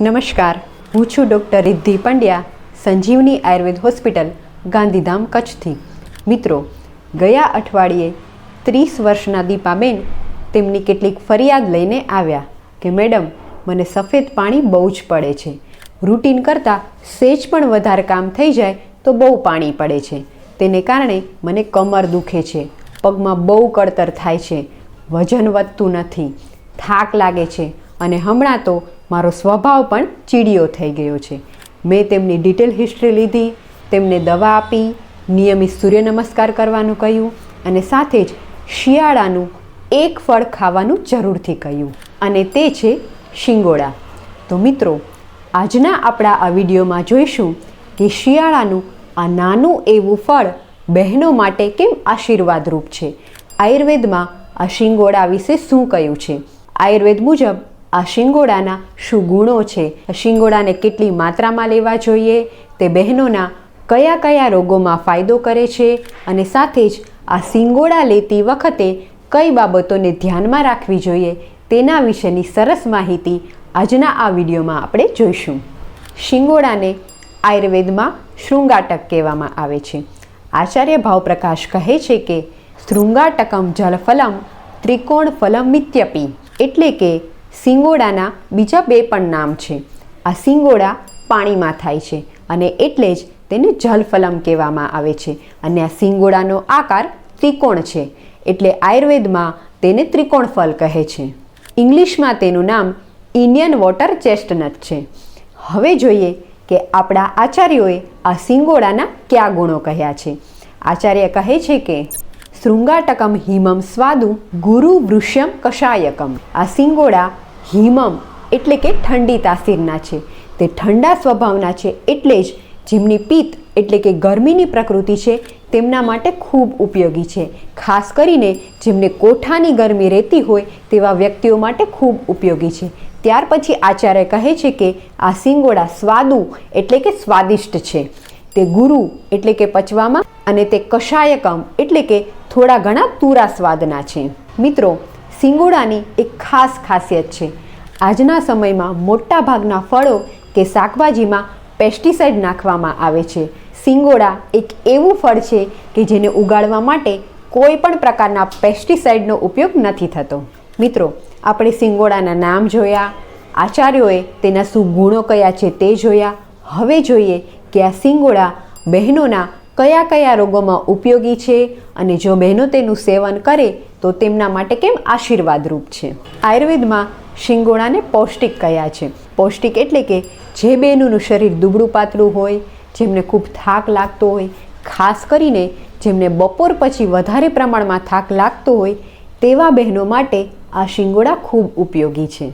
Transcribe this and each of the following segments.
નમસ્કાર. હું છું ડૉક્ટર રિદ્ધિ પંડ્યા, સંજીવની આયુર્વેદ હોસ્પિટલ, ગાંધીધામ કચ્છથી. મિત્રો, ગયા અઠવાડિયે ત્રીસ વર્ષના દીપાબેન તેમની કેટલીક ફરિયાદ લઈને આવ્યા કે, મેડમ, મને સફેદ પાણી બહુ જ પડે છે. રૂટીન કરતાં સેજ પણ વધારે કામ થઈ જાય તો બહુ પાણી પડે છે. તેને કારણે મને કમર દુખે છે. પગમાં બહુ કળતર થાય છે. વજન વધતું નથી. થાક લાગે છે. અને હમણાં તો મારો સ્વભાવ પણ ચીડિયો થઈ ગયો છે. મેં તેમની ડિટેલ હિસ્ટ્રી લીધી, તેમને દવા આપી, નિયમિત સૂર્ય નમસ્કાર કરવાનું કહ્યું અને સાથે જ શિયાળાનું એક ફળ ખાવાનું જરૂરથી કહ્યું. અને તે છે શિંગોડા તો મિત્રો, આજના આપણા આ વિડીયોમાં જોઈશું કે શિયાળાનું આ નાનું એવું ફળ બહેનો માટે કેમ આશીર્વાદરૂપ છે? આયુર્વેદમાં આ શિંગોડા વિશે શું કહ્યું છે? આયુર્વેદ મુજબ આ શિંગોડાના શું ગુણો છે? શિંગોડાને કેટલી માત્રામાં લેવા જોઈએ? તે બહેનોના કયા કયા રોગોમાં ફાયદો કરે છે? અને સાથે જ આ શિંગોડા લેતી વખતે કઈ બાબતોને ધ્યાનમાં રાખવી જોઈએ? તેના વિશેની સરસ માહિતી આજના આ વિડીયોમાં આપણે જોઈશું. શિંગોડાને આયુર્વેદમાં શૃંગાટક કહેવામાં આવે છે. આચાર્ય ભાવપ્રકાશ કહે છે કે, શૃંગાટકમ જલફલમ ત્રિકોણ ફલમ મિત્યપી એટલે કે સિંગોડાના બીજા બે પણ નામ છે. આ સિંગોડા પાણીમાં થાય છે અને એટલે જ તેને જલફલમ કહેવામાં આવે છે અને આ સિંગોડાનો આકાર ત્રિકોણ છે. એટલે આયુર્વેદમાં તેને ત્રિકોણ ફલ કહે છે. ઇંગ્લિશમાં તેનું નામ ઇન્ડિયન વોટર ચેસ્ટનટ છે. હવે જોઈએ કે આપણા આચાર્યોએ આ સિંગોડાના કયા ગુણો કહ્યા છે. આચાર્ય કહે છે કે, શૃંગાટકમ હિમમ સ્વાદુ ગુરુ વૃષ્યમ કષાયકમ આ સિંગોડા હિમમ એટલે કે ઠંડી તાસીરના છે. તે ઠંડા સ્વભાવના છે એટલે જ જેમની પિત્ત એટલે કે ગરમીની પ્રકૃતિ છે તેમના માટે ખૂબ ઉપયોગી છે. ખાસ કરીને જેમને કોઠાની ગરમી રહેતી હોય તેવા વ્યક્તિઓ માટે ખૂબ ઉપયોગી છે. ત્યાર પછી આચાર્ય કહે છે કે આ સિંગોડા સ્વાદુ એટલે કે સ્વાદિષ્ટ છે. તે ગુરુ એટલે કે પચવામાં અને તે કષાયકમ એટલે કે થોડા ઘણા તુરા સ્વાદના છે. મિત્રો સિંગોડાની એક ખાસ ખાસિયત છે. આજના સમયમાં મોટા ભાગના ફળો કે શાકભાજીમાં પેસ્ટિસાઇડ નાખવામાં આવે છે. સિંગોડા એક એવું ફળ છે કે જેને ઉગાડવા માટે કોઈ પણ પ્રકારના પેસ્ટિસાઇડનો ઉપયોગ નથી થતો. મિત્રો, આપણે સિંગોડાના નામ જોયા, આચાર્યોએ તેના શું ગુણો કયા છે તે જોયા. હવે જોઈએ કે આ સિંગોડા બહેનોના કયા કયા રોગોમાં ઉપયોગી છે અને જો બહેનો તેનું સેવન કરે તો તેમના માટે કેમ આશીર્વાદરૂપ છે? આયુર્વેદમાં શિંગોડાને પૌષ્ટિક કયા છે? પૌષ્ટિક એટલે કે જે બહેનોનું શરીર દુબળું પાતળું હોય, જેમને ખૂબ થાક લાગતો હોય, ખાસ કરીને જેમને બપોર પછી વધારે પ્રમાણમાં થાક લાગતો હોય, તેવા બહેનો માટે આ શિંગોડા ખૂબ ઉપયોગી છે.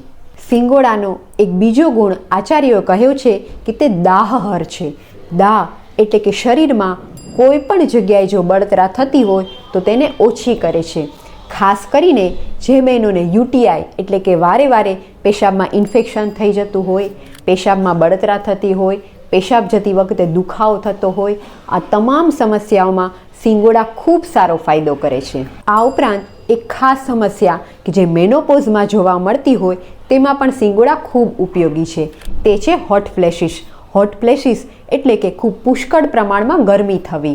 શિંગોળાનો એક બીજો ગુણ આચાર્યોએ કહ્યો છે કે તે દાહહર છે. દાહ એટલે કે શરીરમાં કોઈ પણ જગ્યાએ જો બળતરા થતી હોય તો તેને ઓછી કરે છે. ખાસ કરીને જે બહેનોને યુટીઆઈ એટલે કે વારે વારે પેશાબમાં ઇન્ફેક્શન થઈ જતું હોય, પેશાબમાં બળતરા થતી હોય, પેશાબ જતી વખતે દુખાવો થતો હોય, આ તમામ સમસ્યાઓમાં સિંગોડા ખૂબ સારો ફાયદો કરે છે. આ ઉપરાંત એક ખાસ સમસ્યા કે જે મેનોપોઝમાં જોવા મળતી હોય તેમાં પણ સિંગોડા ખૂબ ઉપયોગી છે. તે છે હોટ ફ્લેશિસ. હોટ પ્લેસીસ એટલે કે ખૂબ પુષ્કળ પ્રમાણમાં ગરમી થવી.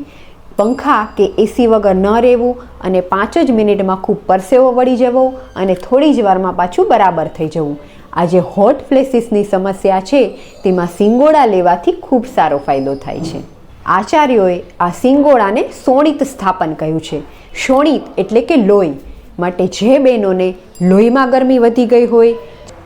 પંખા કે એસી વગર ન રહેવું અને પાંચ જ મિનિટમાં ખૂબ પરસેવો વળી જવો અને થોડી જ વારમાં પાછું બરાબર થઈ જવું. આ જે હોટ પ્લેસીસની સમસ્યા છે, તેમાં સિંગોડા લેવાથી ખૂબ સારો ફાયદો થાય છે. આચાર્યોએ આ સિંગોડાને સોણિત સ્થાપન કહ્યું છે. શોણિત એટલે કે લોહી. માટે જે બહેનોને લોહીમાં ગરમી વધી ગઈ હોય,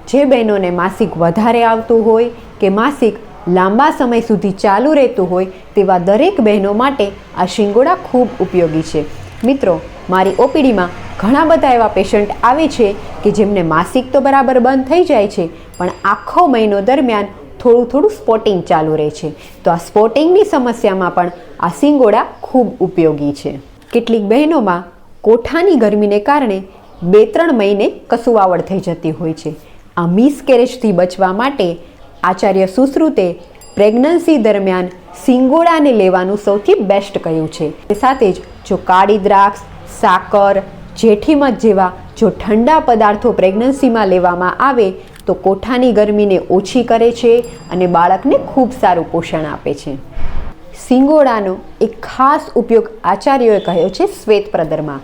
જે બહેનોને માસિક વધારે આવતું હોય કે માસિક લાંબા સમય સુધી ચાલુ રહેતું હોય તેવા દરેક બહેનો માટે આ શિંગોડા ખૂબ ઉપયોગી છે. મિત્રો, મારી ઓપીડીમાં ઘણા બધા એવા પેશન્ટ આવે છે કે જેમને માસિક તો બરાબર બંધ થઈ જાય છે, પણ આખો મહિનો દરમિયાન થોડું થોડું સ્પોટિંગ ચાલુ રહે છે. તો આ સ્પોટિંગની સમસ્યામાં પણ આ સિંગોડા ખૂબ ઉપયોગી છે. કેટલીક બહેનોમાં કોઠાની ગરમીને કારણે બે ત્રણ મહિને કસુવાવડ થઈ જતી હોય છે. આ મિસકેરેજથી બચવા માટે આચાર્ય સુશ્રુતે પ્રેગ્નન્સી દરમિયાન સિંગોડાને લેવાનું સૌથી બેસ્ટ કહ્યું છે. એ સાથે જ જો કાળી દ્રાક્ષ, સાકર જેઠીમધ જેવા જો ઠંડા પદાર્થો પ્રેગ્નન્સીમાં લેવામાં આવે, તો કોઠાની ગરમીને ઓછી કરે છે અને બાળકને ખૂબ સારું પોષણ આપે છે. સિંગોડાનો એક ખાસ ઉપયોગ આચાર્યોએ કહ્યો છે શ્વેત પ્રદરમાં.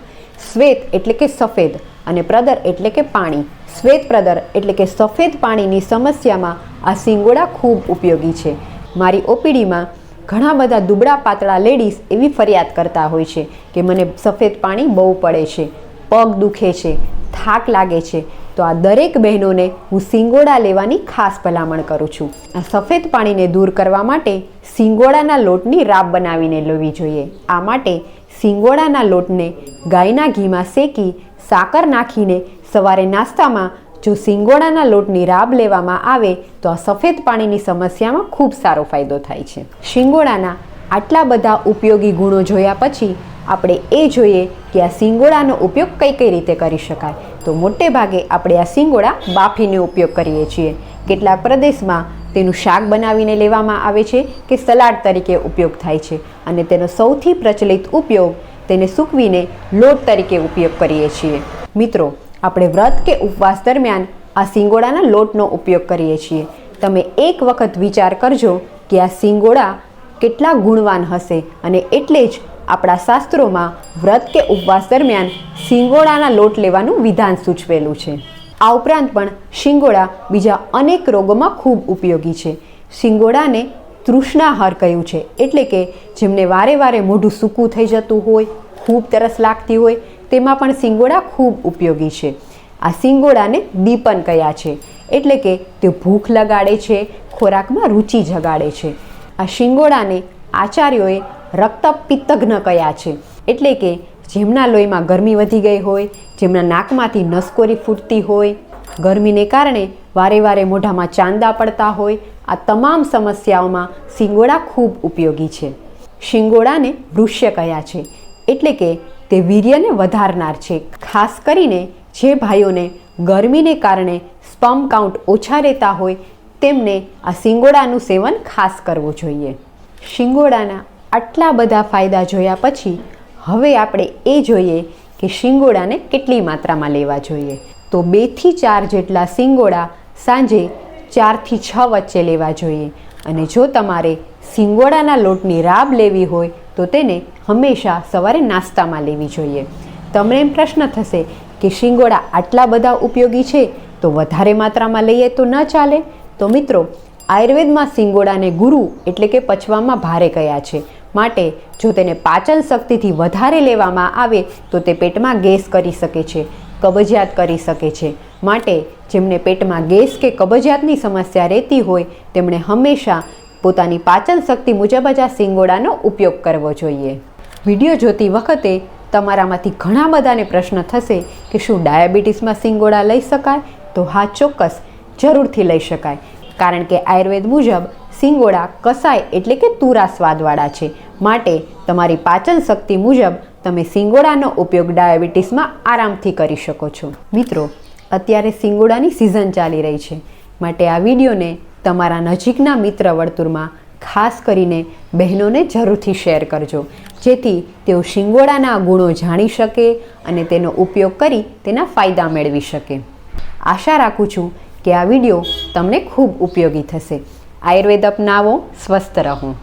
શ્વેત એટલે કે સફેદ અને પ્રદર એટલે કે પાણી. શ્વેત પ્રદર એટલે કે સફેદ પાણીની સમસ્યામાં આ સિંગોડા ખૂબ ઉપયોગી છે. મારી ઓપીડીમાં ઘણા બધા દુબળા પાતળા લેડીઝ એવી ફરિયાદ કરતા હોય છે કે મને સફેદ પાણી બહુ પડે છે, પગ દુખે છે, થાક લાગે છે. તો આ દરેક બહેનોને હું સિંગોડા લેવાની ખાસ ભલામણ કરું છું. આ સફેદ પાણીને દૂર કરવા માટે સિંગોડાના લોટની રાબ બનાવીને લેવી જોઈએ. આ માટે સિંગોડાના લોટને ગાયના ઘીમાં શેકી સાકર નાખીને સવારે નાસ્તામાં જો સિંગોડાના લોટની રાબ લેવામાં આવે તો આ સફેદ પાણીની સમસ્યામાં ખૂબ સારો ફાયદો થાય છે. શિંગોડાના આટલા બધા ઉપયોગી ગુણો જોયા પછી આપણે એ જોઈએ કે આ સિંગોડાનો ઉપયોગ કઈ કઈ રીતે કરી શકાય. તો મોટે ભાગે આપણે આ સિંગોડા બાફીને ઉપયોગ કરીએ છીએ. કેટલાક પ્રદેશમાં તેનું શાક બનાવીને લેવામાં આવે છે કે સલાડ તરીકે ઉપયોગ થાય છે અને તેનો સૌથી પ્રચલિત ઉપયોગ તેને સૂકવીને લોટ તરીકે ઉપયોગ કરીએ છીએ. મિત્રો આપણે વ્રત કે ઉપવાસ દરમિયાન આ સિંગોડાના લોટનો ઉપયોગ કરીએ છીએ. તમે એક વખત વિચાર કરજો કે આ સિંગોડા કેટલા ગુણવાન હશે અને એટલે જ આપણા શાસ્ત્રોમાં વ્રત કે ઉપવાસ દરમિયાન સિંગોડાના લોટ લેવાનું વિધાન સૂચવેલું છે. આ ઉપરાંત પણ શિંગોડા બીજા અનેક રોગોમાં ખૂબ ઉપયોગી છે. શિંગોડાને તૃષ્ણાહાર કહ્યું છે, એટલે કે જેમને વારે વારે મોઢું સૂકું થઈ જતું હોય, ખૂબ તરસ લાગતી હોય તેમાં પણ સિંગોડા ખૂબ ઉપયોગી છે. આ સિંગોડાને દીપન કયા છે, એટલે કે તે ભૂખ લગાડે છે, ખોરાકમાં રુચિ જગાડે છે. આ શિંગોડાને આચાર્યોએ રક્તપિત્તઘ્ન કયા છે, એટલે કે જેમના લોહીમાં ગરમી વધી ગઈ હોય, જેમના નાકમાંથી નસકોરી ફૂટતી હોય, ગરમીને કારણે વારે વારે મોઢામાં ચાંદા પડતા હોય, આ તમામ સમસ્યાઓમાં સિંગોડા ખૂબ ઉપયોગી છે. શિંગોડાને વૃષ્ય કયા છે, એટલે કે તે વીર્યને વધારનાર છે. ખાસ કરીને જે ભાઈઓને ગરમીને કારણે સ્પમ કાઉન્ટ ઓછા રહેતા હોય, તેમને આ સિંગોડાનું સેવન ખાસ કરવું જોઈએ. શિંગોડાના આટલા બધા ફાયદા જોયા પછી, હવે આપણે એ જોઈએ કે શિંગોડાને કેટલી માત્રામાં લેવા જોઈએ. તો બેથી ચાર જેટલા શિંગોડા સાંજે ચારથી છ વચ્ચે લેવા જોઈએ. અને જો તમારે શિંગોડાના લોટની રાબ લેવી હોય, તો તેને હંમેશા સવારે નાસ્તામાં લેવી જોઈએ. તમને એમ પ્રશ્ન થશે કે શિંગોડા આટલા બધા ઉપયોગી છે? તો વધારે માત્રામાં લઈએ તો ન ચાલે. તો મિત્રો, આયુર્વેદમાં શિંગોડાને ગુરુ એટલે કે પચવામાં ભારે કયા છે. માટે જો તેને પાચન શક્તિથી વધારે લેવામાં આવે, તો તે પેટમાં ગેસ કરી શકે છે, કબજિયાત કરી શકે છે. માટે જેમને પેટમાં ગેસ કે કબજિયાતની સમસ્યા રહેતી હોય, તેમણે હંમેશા પોતાની પાચન શક્તિ મુજબ જ આ શિંગોડાનો ઉપયોગ કરવો જોઈએ. વીડિયો જોતી વખતે તમારામાંથી ઘણા બધાને પ્રશ્ન થશે કે શું ડાયાબિટીસમાં સિંગોડા લઈ શકાય? તો હા, ચોક્કસ, જરૂરથી લઈ શકાય. કારણ કે આયુર્વેદ મુજબ સિંગોડા કસાય એટલે કે તુરા સ્વાદવાળા છે. માટે તમારી પાચન શક્તિ મુજબ તમે સિંગોડાનો ઉપયોગ ડાયાબિટીસમાં આરામથી કરી શકો છો. મિત્રો, અત્યારે સિંગોડાની સિઝન ચાલી રહી છે. માટે આ વિડીયોને તમારા નજીકના મિત્ર વર્તુળમાં ખાસ કરીને બહેનોને જરૂરથી શેર કરજો. જેથી તેઓ શિંગોડાના ગુણો જાણી શકે અને તેનો ઉપયોગ કરી તેના ફાયદા મેળવી શકે. આશા રાખું છું કે આ વીડિયો તમને ખૂબ ઉપયોગી થશે. આયુર્વેદ અપનાવો, સ્વસ્થ રહો.